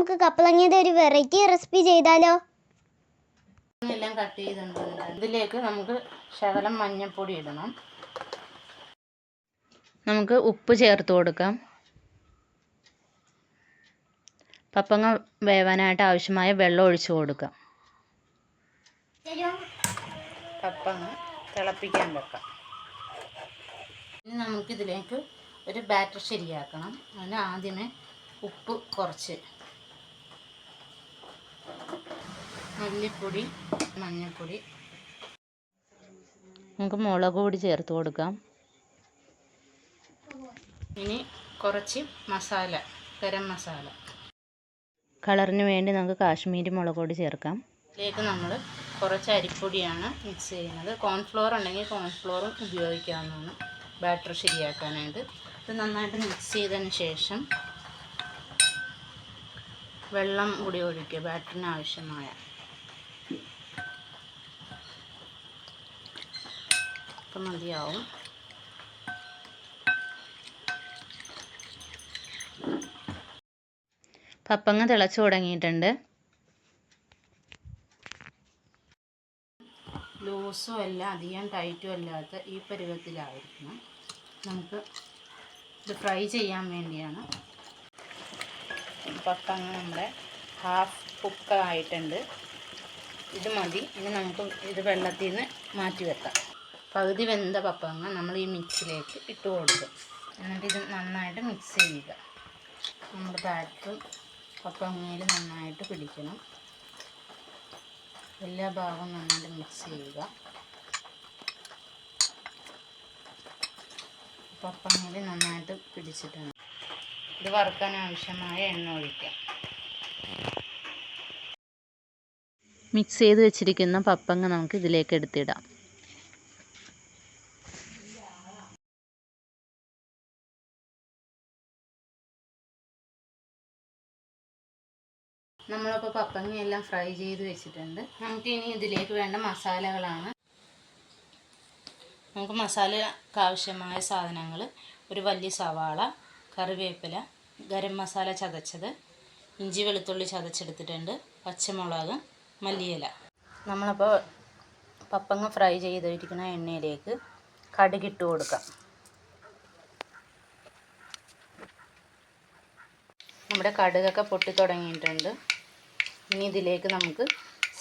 നമുക്ക് കപ്പളങ്ങയുടെ ഒരു variety recipe ചെയ്താലോ? എല്ലാം കട്ട് ചെയ്തിട്ടുണ്ട്. ഇതിലേക്ക് നമുക്ക് ശകലം മഞ്ഞൾപ്പൊടി ഇടണം. നമുക്ക് ഉപ്പ് ചേർത്ത് കൊടുക്കാം. പപ്പങ്ങ വേവാനായിട്ട് ആവശ്യമായ വെള്ളം ഒഴിച്ചു കൊടുക്കാം. പപ്പങ്ങ തിളപ്പിക്കാൻ വെക്കാം. ഇനി നമുക്കിതിലേക്ക് ഒരു ബാറ്റർ ശരിയാക്കണം. അതിന് ആദ്യമേ ഉപ്പ് കുറച്ച് മല്ലിപ്പൊടി മഞ്ഞൾപ്പൊടി. നമുക്ക് മുളക് പൊടി ചേർത്ത് കൊടുക്കാം. ഇനി കുറച്ച് മസാല ഗരം മസാല. കളറിന് വേണ്ടി നമുക്ക് കാശ്മീരി മുളക് പൊടി ചേർക്കാം. ഇതിലേക്ക് നമ്മൾ കുറച്ച് അരിപ്പൊടിയാണ് മിക്സ് ചെയ്യുന്നത്. കോൺഫ്ലോർ ഉണ്ടെങ്കിൽ കോൺഫ്ലോറും ഉപയോഗിക്കാവുന്നതാണ്. ബാറ്റർ ശരിയാക്കാനായിട്ട്. ഇത് നന്നായിട്ട് മിക്സ് ചെയ്തതിന് ശേഷം വെള്ളം കൂടി ഒഴിക്കുക ബാറ്ററിന് ആവശ്യമായ ഇപ്പം മതിയാവും. പപ്പങ്ങ തിളച്ച് തുടങ്ങിയിട്ടുണ്ട്. ലൂസും അല്ല അധികം ടൈറ്റും അല്ലാത്ത ഈ പരുവത്തിലായിരിക്കണം. നമുക്ക് ഇത് ഫ്രൈ ചെയ്യാൻ വേണ്ടിയാണ്. പപ്പങ്ങ നമ്മുടെ ഹാഫ് കുക്കായിട്ടുണ്ട്. ഇത് മതി. ഇനി നമുക്ക് ഇത് വെള്ളത്തിൽ നിന്ന് മാറ്റി വെക്കാം. പകുതി വെന്ത പപ്പങ്ങ നമ്മൾ ഈ മിക്സിലേക്ക് ഇട്ട് കൊടുക്കും. എന്നിട്ട് ഇത് നന്നായിട്ട് മിക്സ് ചെയ്യുക. നമ്മുടെ ബാറ്ററും പപ്പങ്ങയിൽ നന്നായിട്ട് പിടിക്കണം. എല്ലാ ഭാഗവും നന്നായിട്ട് മിക്സ് ചെയ്യുക. പപ്പങ്ങയിൽ നന്നായിട്ട് പിടിച്ചിട്ടുണ്ട്. ഇത് വറുക്കാൻ ആവശ്യമായ എണ്ണ ഒഴിക്കാം. മിക്സ് ചെയ്ത് വെച്ചിരിക്കുന്ന പപ്പങ്ങ നമുക്ക് ഇതിലേക്ക് എടുത്തിടാം. നമ്മളപ്പോൾ പപ്പങ്ങയെല്ലാം ഫ്രൈ ചെയ്ത് വെച്ചിട്ടുണ്ട്. നമുക്ക് ഇനി ഇതിലേക്ക് വേണ്ട മസാലകളാണ്. നമുക്ക് മസാലക്ക് ആവശ്യമായ സാധനങ്ങൾ ഒരു വലിയ സവാള കറിവേപ്പില ഗരം മസാല ചതച്ചത് ഇഞ്ചി വെളുത്തുള്ളി ചതച്ചെടുത്തിട്ടുണ്ട് പച്ചമുളക് മല്ലിയില. നമ്മളപ്പോൾ പപ്പങ്ങ ഫ്രൈ ചെയ്തിരിക്കുന്ന എണ്ണയിലേക്ക് കടുകിട്ട് കൊടുക്കാം. നമ്മുടെ കടുകൊക്കെ പൊട്ടി തുടങ്ങിയിട്ടുണ്ട്. ഇനി ഇതിലേക്ക് നമുക്ക്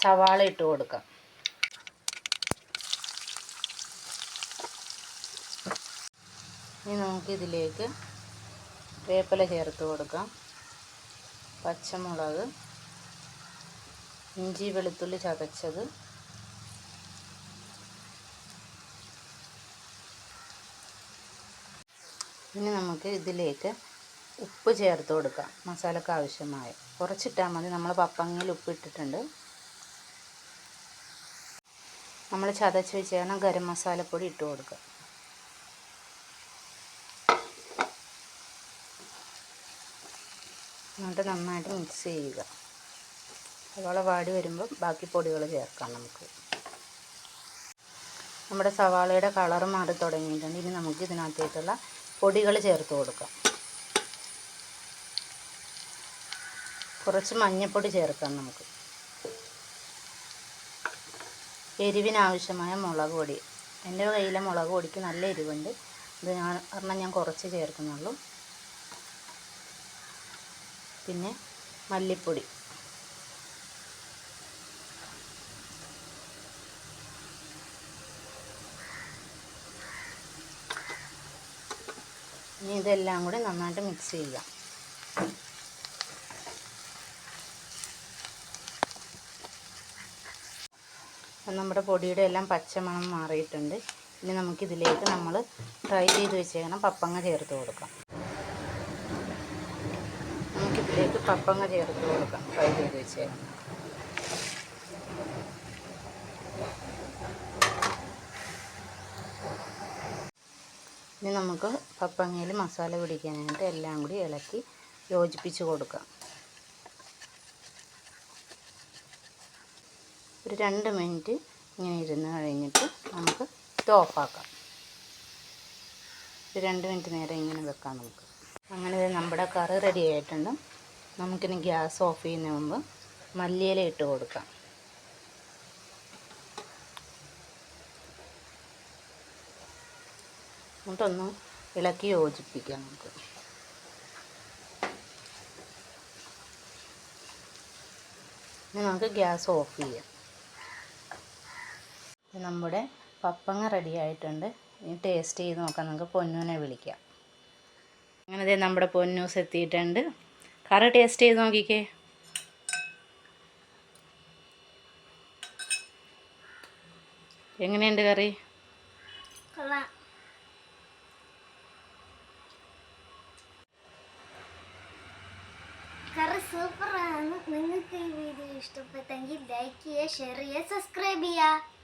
സവാള ഇട്ട് കൊടുക്കാം. ഇനി നമുക്ക് ഇതിലേക്ക് വേപ്പില ചേർത്ത് കൊടുക്കാം. പച്ചമുളക് ഇഞ്ചി വെളുത്തുള്ളി ചതച്ചത്. ഇനി നമുക്ക് ഇതിലേക്ക് ഉപ്പ് ചേർത്ത് കൊടുക്കുക മസാലക്ക് ആവശ്യമായ. കുറച്ചിട്ടാൽ മതി. നമ്മൾ പപ്പങ്ങയിൽ ഉപ്പ് ഇട്ടിട്ടുണ്ട് നമ്മൾ ചതച്ച് വെച്ചാണ് ഗരം മസാലപ്പൊടി ഇട്ട് കൊടുക്കുക എന്നിട്ട് നന്നായിട്ട് മിക്സ് ചെയ്യുക. സവാള വാടി വരുമ്പോൾ ബാക്കി പൊടികൾ ചേർക്കാം നമുക്ക്. നമ്മുടെ സവാളയുടെ കളർ മാറി തുടങ്ങിയിട്ടുണ്ട്. ഇനി നമുക്ക് ഇതിനകത്തേക്കുള്ള പൊടികൾ ചേർത്ത് കൊടുക്കാം. കുറച്ച് മഞ്ഞൾപ്പൊടി ചേർക്കാം നമുക്ക്. എരിവിനാവശ്യമായ മുളക് പൊടി. എന്റെ കയ്യിലെ മുളക് പൊടിക്ക് നല്ല എരിവുണ്ട്. ഇത് ഞാൻ കാരണം ഞാൻ കുറച്ച് ചേർക്കുന്നുള്ളൂ. പിന്നെ മല്ലിപ്പൊടി. ഇനി ഇതെല്ലാം കൂടി നന്നായിട്ട് മിക്സ് ചെയ്യാം. നമ്മുടെ പൊടിയുടെ എല്ലാം പച്ചമണം മാറിയിട്ടുണ്ട്. ഇനി നമുക്കിതിലേക്ക് നമ്മൾ ഫ്രൈ ചെയ്ത് വെച്ചേക്കണം പപ്പങ്ങ ചേർത്ത് കൊടുക്കാം. നമുക്കിതിലേക്ക് പപ്പങ്ങ ചേർത്ത് കൊടുക്കാം ഫ്രൈ ചെയ്ത് വെച്ചേക്കണം. ഇനി നമുക്ക് പപ്പങ്ങയിൽ മസാല പിടിക്കാനായിട്ട് എല്ലാം കൂടി ഇളക്കി യോജിപ്പിച്ച് കൊടുക്കാം. രണ്ട് മിനിറ്റ് ഇങ്ങനെ ഇരുന്ന് കഴിഞ്ഞിട്ട് നമുക്ക് ഇത് ഓഫാക്കാം. ഒരു രണ്ട് മിനിറ്റ് നേരം ഇങ്ങനെ വെക്കാം നമുക്ക്. അങ്ങനെ നമ്മുടെ കറി റെഡി ആയിട്ടുണ്ട്. നമുക്കിനി ഗ്യാസ് ഓഫ് ചെയ്യുന്ന മുമ്പ് മല്ലിയില ഇട്ട് കൊടുക്കാം. എന്നിട്ടൊന്ന് ഇളക്കി യോജിപ്പിക്കാം നമുക്ക്. ഇനി നമുക്ക് ഗ്യാസ് ഓഫ് ചെയ്യാം. നമ്മുടെ പപ്പങ്ങ റെഡി ആയിട്ടുണ്ട്. ഇനി ടേസ്റ്റ് ചെയ്ത് നോക്കാം. നമുക്ക് പൊന്നൂനെ വിളിക്കാം. അങ്ങനെ ദേ നമ്മുടെ പൊന്നൂസ് എത്തിയിട്ടുണ്ട്. കറി ടേസ്റ്റ് ചെയ്ത് നോക്കിക്കേ. എങ്ങനെയുണ്ട് കറി? കറി സൂപ്പറാണ് നിങ്ങൾക്ക് ഈ വീഡിയോ ഇഷ്ടപ്പെട്ടെങ്കിൽ ലൈക്ക് ചെയ്യുക ഷെയർ ചെയ്യുക സബ്സ്ക്രൈബ് ചെയ്യുക.